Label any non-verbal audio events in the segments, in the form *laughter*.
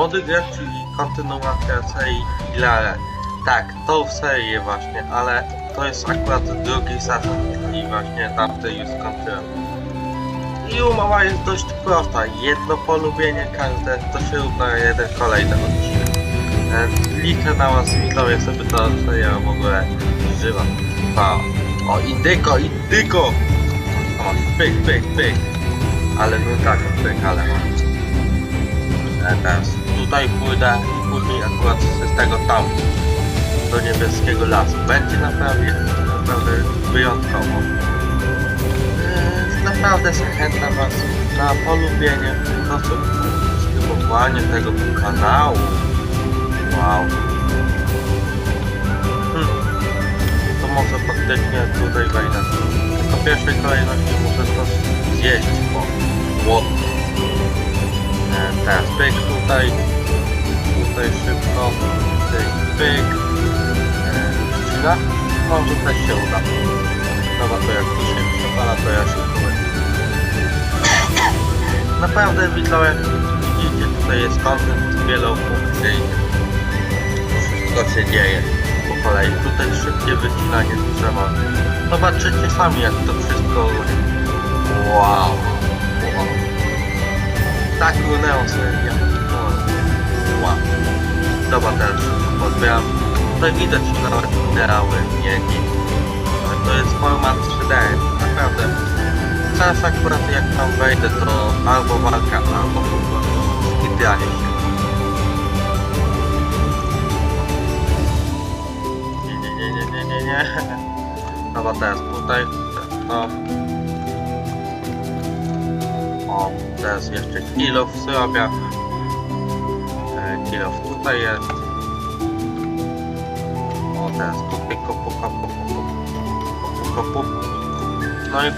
mody grę, czyli kontynuacja serii Ilare. Tak, tą serię właśnie, ale to jest akurat drugi sezon i właśnie tamty już skończyłem. I umowa jest dość prosta. Jedno polubienie każde to się równa jeden kolejny odcinek. Liczę na was widzowie, sobie to seria w ogóle żywa. Pa. O, indyko, indyko! O, pyk, pyk, pyk. Ale no tak, pyk, ale mam. E, Teraz tutaj pójdę i później akurat z tego tam do niebieskiego lasu. Będzie naprawdę, naprawdę wyjątkowo. Eee, Naprawdę zachęcam Was na polubienie, no subskrybowanie tego kanału. Wow. Hmm. To może faktycznie tutaj wejdę. Tylko w pierwszej kolejności muszę to zjeść, bo głodny. E, Teraz pyk tutaj. Tutaj szybko. Pyk, pyk. Ścina? Może też się uda. Dobra, to jak tu się przepala, to ja się powiem. Naprawdę widzowie, widzicie, tutaj jest kontent wielofunkcyjny. Wszystko się dzieje po kolei. Tutaj szybkie wycinanie drzewa. Zobaczycie sami jak to wszystko... Wow. wow. Tak runęło seria. Wow. Dobra, teraz szybko podbieram. Tutaj widać nawet miedzi. Ale to jest format 3D, naprawdę. Teraz akurat jak tam wejdę, to albo walka, albo po prostu skitranie się. Nie, nie, nie, nie, nie, nie, nie. *laughs* Dobra, teraz tutaj, to. O, teraz jeszcze kilof zrobię. E, Kilof tutaj jest. O, teraz tutaj kopu, kopu, kopu, kopu, kopu. No i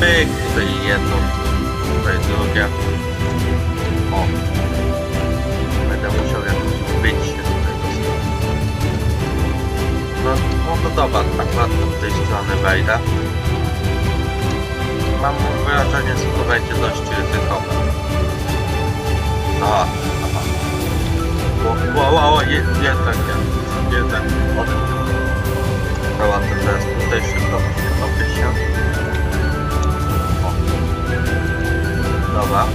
pyk, tutaj jedno, tutaj drugie. O, będę musiał jakoś być się do tego stanu. No, no to dobra, akurat od tej strony wejdę. Mam wrażenie, że to będzie dość ryzykowne. Je, jednak, jednak, od... Dobra, to teraz tutaj. Dobra.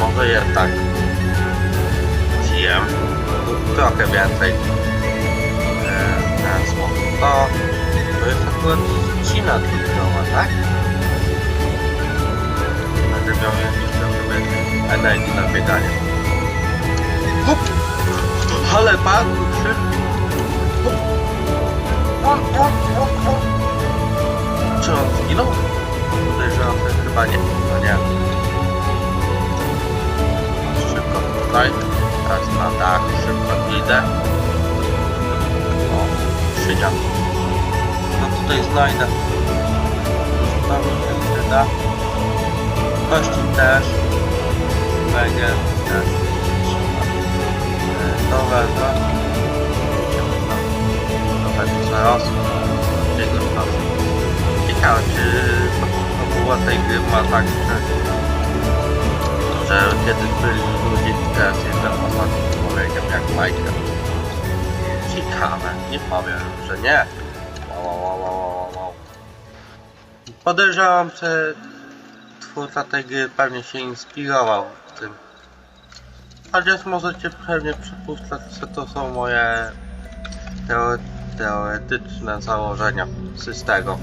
Może jednak zjem trochę więcej. Eee, teraz o, to, to jest akurat dwudzienowa, tak? Jeszcze sobie energii na bieganie. Hop! Ale pan Czy on zginął? Podejrzewam, że chyba nie. No nie. Szybko tutaj. Teraz na dach. Szybko idę. O, szynia. No tutaj znajdę. Tam się przyda. Kości też. Węgiel też. E, To wezmę. To będzie zarosło. Jego tam. Ciekawe, czy fabuła tej gry ma tak, że, że kiedy byli ludzie, teraz jestem ostatnim człowiekiem jak Minecraft. Ciekawe, nie powiem, że nie. Wow, wow, wow, wow, wow. Podejrzewam, że twórca tej gry pewnie się inspirował w tym. Chociaż możecie pewnie przypuszczać, że to są moje teore teoretyczne założenia tego.